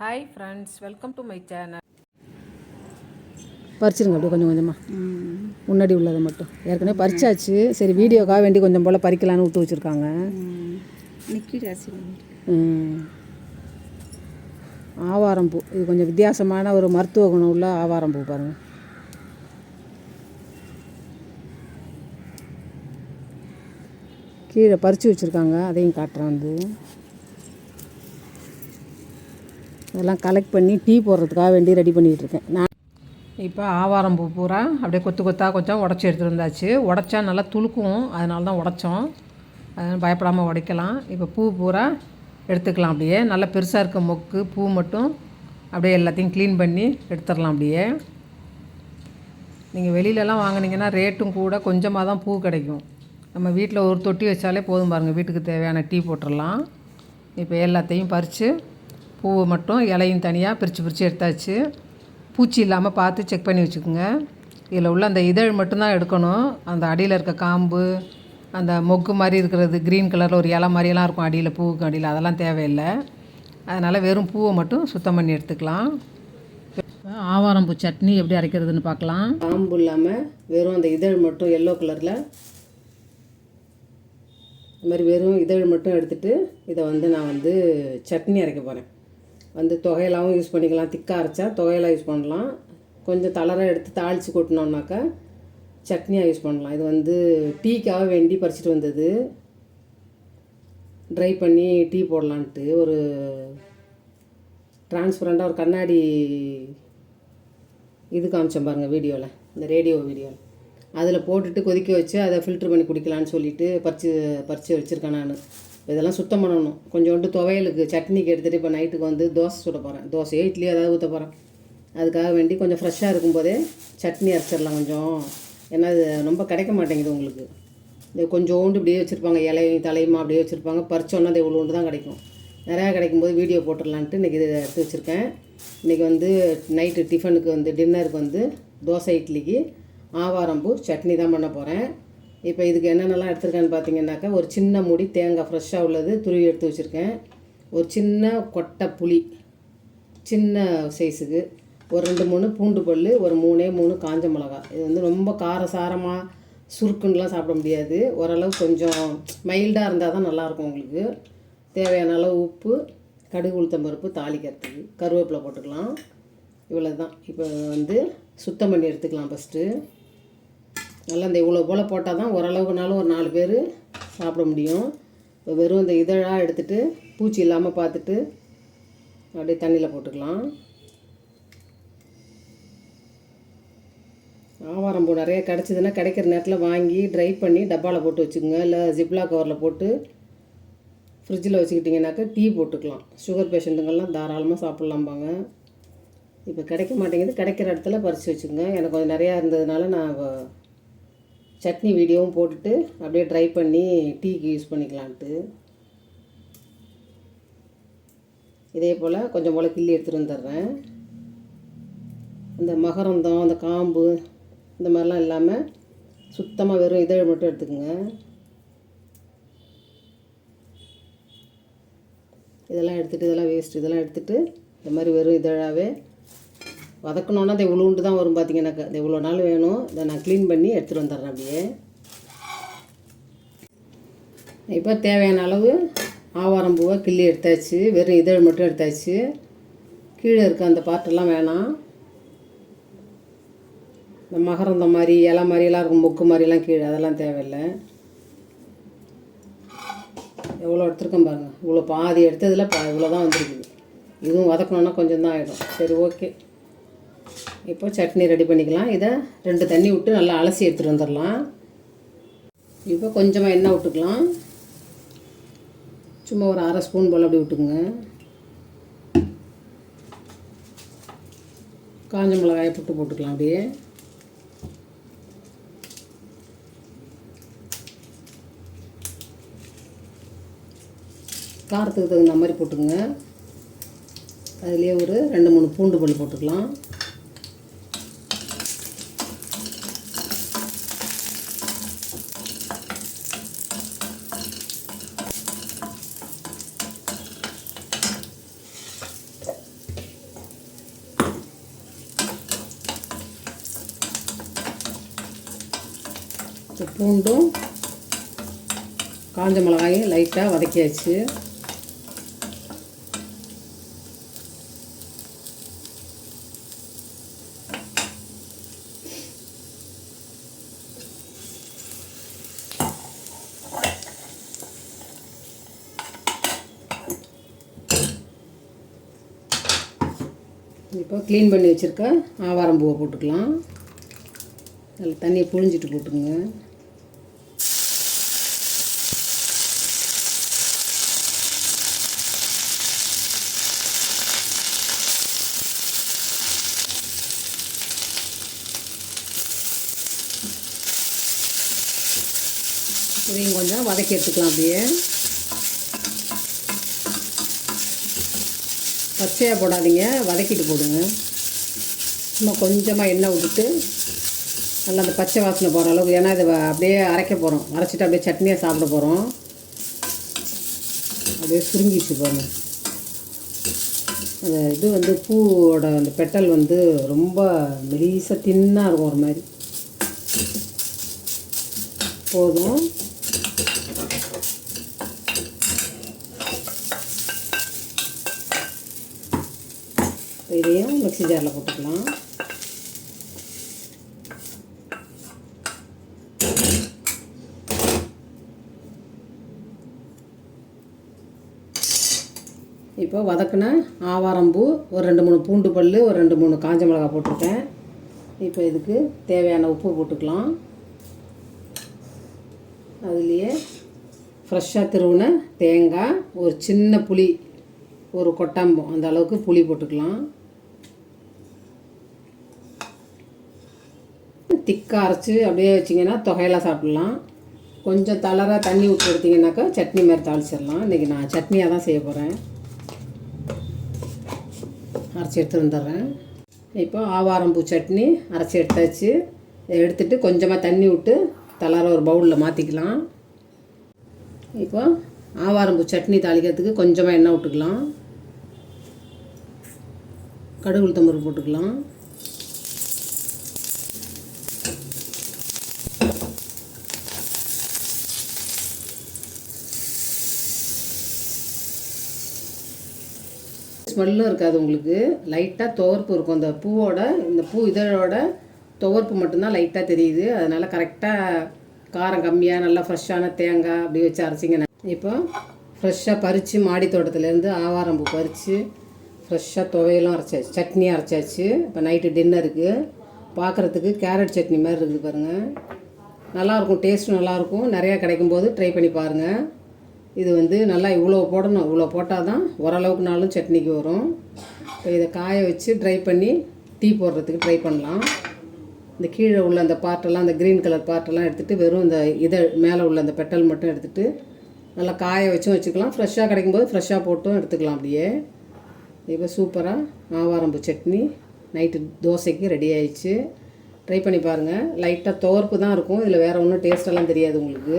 Hi friends welcome to my channel பறிச்சிருங்க அப்படியே கொஞ்சம் கொஞ்சமாக முன்னாடி உள்ளதை மட்டும். ஏற்கனவே பறிச்சாச்சு. சரி வீடியோக்காக வேண்டி கொஞ்சம் போல் பறிக்கலான்னு விட்டு வச்சுருக்காங்க. நிக்கி ராசி ம். ஆவாரம் பூ. இது கொஞ்சம் வித்தியாசமான ஒரு மருத்துவ குணம் உள்ள ஆவாரம் பூ பாருங்கள் கீழே பறித்து வச்சுருக்காங்க. அதையும் காட்டுறேன் வந்து. இதெல்லாம் கலெக்ட் பண்ணி டீ போடுறதுக்காக வேண்டி ரெடி பண்ணிகிட்டு இருக்கேன். நான் இப்போ ஆவாரம் பூ பூரா அப்படியே கொத்து கொத்தாக கொஞ்சம் உடச்சி எடுத்துகிட்டு வந்தாச்சு. உடச்சா நல்லா துளுக்கும். அதனால தான் உடச்சோம். அதனால் பயப்படாமல் உடைக்கலாம். இப்போ பூ பூரா எடுத்துக்கலாம் அப்படியே. நல்லா பெருசாக இருக்க மொக்கு பூ மட்டும் அப்படியே எல்லாத்தையும் க்ளீன் பண்ணி எடுத்துடலாம் அப்படியே. நீங்கள் வெளியிலலாம் வாங்குனீங்கன்னா ரேட்டும் கூட கொஞ்சமாக தான் பூ கிடைக்கும். நம்ம வீட்டில் ஒரு தொட்டி வச்சாலே போதும் பாருங்கள் வீட்டுக்கு தேவையான டீ போட்டுடலாம். இப்போ எல்லாத்தையும் பறித்து பூவை மட்டும் இலையும் தனியாக பிரித்து பிரித்து எடுத்தாச்சு. பூச்சி இல்லாமல் பார்த்து செக் பண்ணி வச்சுக்கோங்க. இதில் உள்ள அந்த இதழ் மட்டும்தான் எடுக்கணும். அந்த அடியில் இருக்க காம்பு அந்த மொக்கு மாதிரி இருக்கிறது க்ரீன் கலரில் ஒரு இலை மாதிரியெல்லாம் இருக்கும் அடியில் பூவுக்கு அடியில் அதெல்லாம் தேவையில்லை. அதனால் வெறும் பூவை மட்டும் சுத்தம் பண்ணி எடுத்துக்கலாம். ஆவாரம் பூ சட்னி எப்படி அரைக்கிறதுன்னு பார்க்கலாம். காம்பு இல்லாமல் வெறும் அந்த இதழ் மட்டும் எல்லோ கலரில் இந்த மாதிரி வெறும் இதழ் மட்டும் எடுத்துகிட்டு இதை வந்து நான் வந்து சட்னி அரைக்க போகிறேன் வந்து தொகையெல்லாம் யூஸ் பண்ணிக்கலாம். திக்காக அரைச்சா தொகையெல்லாம் யூஸ் பண்ணலாம். கொஞ்சம் தளராக எடுத்து தாளித்து கொட்டினோம்னாக்கா சட்னியாக யூஸ் பண்ணலாம். இது வந்து டீக்காக வேண்டி பறிச்சிட்டு வந்தது. ட்ரை பண்ணி டீ போடலான்ட்டு ஒரு டிரான்ஸ்பரண்ட்டாக ஒரு கண்ணாடி இது காமிச்சேன் பாருங்கள் வீடியோவில் இந்த ரேடியோ வீடியோவில் அதில் போட்டுட்டு கொதிக்க வச்சு அதை ஃபில்ட்ரு பண்ணி குடிக்கலான்னு சொல்லிட்டு பறித்து பறித்து வச்சுருக்கேன் நான். இதெல்லாம் சுத்தம் பண்ணணும். கொஞ்சோண்டு துவையலுக்கு சட்னிக்கு எடுத்துகிட்டு இப்போ நைட்டுக்கு வந்து தோசை சுட போகிறேன் தோசையோ இட்லியோ ஏதாவது ஊற்ற போகிறேன் அதுக்காக வேண்டி கொஞ்சம் ஃப்ரெஷ்ஷாக இருக்கும்போதே சட்னி அரைச்சிடலாம் கொஞ்சம். ஏன்னா அது ரொம்ப கிடைக்க மாட்டேங்குது உங்களுக்கு. இது கொஞ்சோண்டு இப்படியே வச்சுருப்பாங்க இலையும் தலையுமா அப்படியே வச்சுருப்பாங்க. பறிச்சோன்னா அது இவ்வளோண்டு தான் கிடைக்கும். நிறையா கிடைக்கும்போது வீடியோ போட்டுடலான்ட்டு இன்றைக்கி இதை எடுத்து வச்சுருக்கேன். இன்றைக்கி வந்து நைட்டு டிஃபனுக்கு வந்து டின்னருக்கு வந்து தோசை இட்லிக்கு ஆவாரம்பூ சட்னி தான் பண்ண போகிறேன் இப்போ இதுக்கு என்னென்னலாம் எடுத்திருக்கேன்னு பார்த்தீங்கன்னாக்கா ஒரு சின்ன முடி தேங்காய் ஃப்ரெஷ்ஷாக உள்ளது துருவி எடுத்து வச்சுருக்கேன். ஒரு சின்ன கொட்டை புளி சின்ன சைஸுக்கு ஒரு ரெண்டு மூணு பூண்டு பல் ஒரு மூணே மூணு காஞ்ச மிளகா இது வந்து ரொம்ப காரசாரமாக சுருக்குன்னுலாம் சாப்பிட முடியாது. ஓரளவு கொஞ்சம் மைல்டாக இருந்தால் தான் நல்லாயிருக்கும் உங்களுக்கு. தேவையான அளவு உப்பு கடுகு உளுத்தம் பருப்பு தாளிக்கிறதுக்கு. கருவேப்பிலை போட்டுக்கலாம். இவ்வளோ தான் இப்போ வந்து சுத்தம் பண்ணி எடுத்துக்கலாம் ஃபஸ்ட்டு நல்லா இந்த இவ்வளோ போல் போட்டால் தான் ஓரளவுக்குனாலும் ஒரு நாலு பேர் சாப்பிட முடியும். இப்போ வெறும் இந்த இதழாக எடுத்துட்டு பூச்சி இல்லாமல் பார்த்துட்டு அப்படியே தண்ணியில் போட்டுக்கலாம். ஆவாரம் பூ நிறைய கிடச்சிதுன்னா கிடைக்கிற நேரத்தில் வாங்கி ட்ரை பண்ணி டப்பாவில் போட்டு வச்சுக்கோங்க. இல்லை ஜிப்லா கவரில் போட்டு ஃப்ரிட்ஜில் வச்சுக்கிட்டிங்கனாக்கா டீ போட்டுக்கலாம். சுகர் பேஷண்ட்டுங்கள்லாம் தாராளமாக சாப்பிட்லாம்பாங்க. இப்போ கிடைக்க மாட்டேங்குது. கிடைக்கிற இடத்துல பறித்து வச்சுக்கோங்க. எனக்கு கொஞ்சம் நிறையா இருந்ததுனால நான் சட்னி வீடியோவும் போட்டுட்டு அப்படியே ட்ரை பண்ணி டீக்கு யூஸ் பண்ணிக்கலான்ட்டு. இதே போல் கொஞ்சம் போல் கிள்ளி எடுத்துகிட்டு வந்துடுறேன். இந்த மகரந்தம் அந்த காம்பு இந்த மாதிரிலாம் இல்லாமல் சுத்தமாக வெறும் இதழ் மட்டும் எடுத்துக்கோங்க. இதெல்லாம் எடுத்துகிட்டு இதெல்லாம் வேஸ்ட் இதெல்லாம் எடுத்துகிட்டு இந்த மாதிரி வெறும் இதழாகவே வதக்கணுன்னா அது இவ்வளோண்டு தான் வரும் பார்த்தீங்கன்னாக்கா அது இவ்வளோ நாள் வேணும். இதை நான் க்ளீன் பண்ணி எடுத்துகிட்டு வந்துடுறேன் அப்படியே. இப்போ தேவையான அளவு ஆவாரம் பூவை கிள்ளி எடுத்தாச்சு. வெறும் இதழ் மட்டும் எடுத்தாச்சு. கீழே இருக்க அந்த பாட்டெல்லாம் வேணாம். இந்த மகரந்த மாதிரி இலை மாதிரியெல்லாம் இருக்கும் மொக்கு மாதிரிலாம் கீழே. அதெல்லாம் தேவையில்லை. எவ்வளோ எடுத்துருக்கேன் பாருங்கள் இவ்வளோ பாதி எடுத்ததில் பா இவ்வளோ தான் வந்துருக்குது. இதுவும் வதக்கணுன்னா கொஞ்சம் தான் ஆகிடும் சரி ஓகே. இப்போ சட்னி ரெடி பண்ணிக்கலாம். இதை ரெண்டு தண்ணி விட்டு நல்லா அலசி எடுத்துகிட்டு வந்துடலாம். இப்போ கொஞ்சமாக எண்ணெய் விட்டுக்கலாம். சும்மா ஒரு அரை ஸ்பூன் போல் அப்படி விட்டுக்குங்க. காஞ்ச மிளகாயை புட்டு போட்டுக்கலாம் அப்படியே. காரத்துக்கு தகுந்த மாதிரி போட்டுக்குங்க. அதுலேயே ஒரு ரெண்டு மூணு பூண்டு பல் போட்டுக்கலாம். பூண்டும் காஞ்ச மிளகாயும் லைட்டாக வதக்கியாச்சு. இப்போ க்ளீன் பண்ணி வச்சுருக்க ஆவாரம் பூவை போட்டுக்கலாம். அதில் தண்ணியை புழிஞ்சிட்டு போட்டுருங்க இதையும் கொஞ்சம் வதக்கி எடுத்துக்கலாம் அப்படியே. பச்சையாக போடாதீங்க வதக்கிட்டு போடுங்க. சும்மா கொஞ்சமாக எண்ணெய் விட்டுட்டு நல்லா அந்த பச்சை வாசனை போகிற அளவுக்கு ஏன்னா இதை அப்படியே அரைக்க போகிறோம் அரைச்சிட்டு அப்படியே சட்னியாக சாப்பிட போகிறோம் அப்படியே சுருங்கிச்சு பாருங்க. அந்த இது வந்து பூவோட அந்த பெட்டல் வந்து ரொம்ப மெலிசாக தின்னாக இருக்கும் ஒரு மாதிரி. போதும். இதையும் மிக்சி ஜாரில் போட்டுக்கலாம். இப்போ வதக்கின ஆவாரம்பூ ஒரு ரெண்டு மூணு பூண்டு பல் ஒரு ரெண்டு மூணு காஞ்ச மிளகாய் போட்டிருக்கேன். இப்போ இதுக்கு தேவையான உப்பு போட்டுக்கலாம். அதுலேயே ஃப்ரெஷ்ஷாக திருவுன தேங்காய் ஒரு சின்ன புளி ஒரு கொட்டாம்பம் அந்த அளவுக்கு புளி போட்டுக்கலாம். திக்காக அரைச்சி அப்படியே வச்சிங்கன்னா தொகையெல்லாம் சாப்பிட்லாம். கொஞ்சம் தளர தண்ணி விட்டு எடுத்திங்கனாக்கா சட்னி மாதிரி தாளிச்சிடலாம். இன்றைக்கி நான் சட்னியாக தான் செய்ய போகிறேன் அரைச்சி எடுத்து வந்துடுறேன். இப்போ ஆவாரம்பூ சட்னி அரைச்சி எடுத்தாச்சு. எடுத்துட்டு கொஞ்சமாக தண்ணி விட்டு தளர ஒரு பவுலில் மாற்றிக்கலாம் இப்போ ஆவாரம்பூ சட்னி தாளிக்கிறதுக்கு கொஞ்சமாக எண்ணெய் விட்டுக்கலாம். கடுகு உளுத்தம்பருப்பு போட்டுக்கலாம். ஸ்மெல்லும் இருக்காது உங்களுக்கு. லைட்டாக துவர்ப்பு இருக்கும். அந்த பூவோட இந்த பூ இதழோட துவர்ப்பு மட்டும்தான் லைட்டாக தெரியுது. அதனால் கரெக்டாக காரம் கம்மியாக நல்லா ஃப்ரெஷ்ஷான தேங்காய் அப்படி வச்சு அரைச்சிங்கன்னா இப்போ ஃப்ரெஷ்ஷாக பறித்து மாடி தோட்டத்துலேருந்து ஆவாரம்பூ பறித்து ஃப்ரெஷ்ஷாக துவையெல்லாம் அரைச்சாச்சு. சட்னி அரைச்சாச்சு. இப்போ நைட்டு டின்னருக்கு பார்க்குறதுக்கு கேரட் சட்னி மாதிரி இருக்குது பாருங்கள் நல்லாயிருக்கும் டேஸ்ட்டும் நல்லாயிருக்கும் நிறையா கிடைக்கும் போது ட்ரை பண்ணி பாருங்கள் இது வந்து நல்லா இவ்வளோ போடணும். இவ்வளோ போட்டால் தான் ஓரளவுக்குனாலும் சட்னிக்கு வரும். இப்போ இதை காய வச்சு ட்ரை பண்ணி டீ போடுறதுக்கு ட்ரை பண்ணலாம். இந்த கீழே உள்ள அந்த பார்ட்டெல்லாம் அந்த க்ரீன் கலர் பார்ட்டெல்லாம் எடுத்துகிட்டு வெறும் இந்த இதை மேலே உள்ள அந்த பெட்டல் மட்டும் எடுத்துகிட்டு நல்லா காய வச்சும் வச்சுக்கலாம். ஃப்ரெஷ்ஷாக கிடைக்கும்போது ஃப்ரெஷ்ஷாக போட்டும் எடுத்துக்கலாம் அப்படியே. இப்போ சூப்பராக ஆவாரம்பு சட்னி. நைட்டு தோசைக்கு ரெடி ஆயிடுச்சு. ட்ரை பண்ணி பாருங்கள் லைட்டாக துவர்ப்பு தான் இருக்கும். இதில் வேறு ஒன்றும் டேஸ்ட்டெல்லாம் தெரியாது உங்களுக்கு.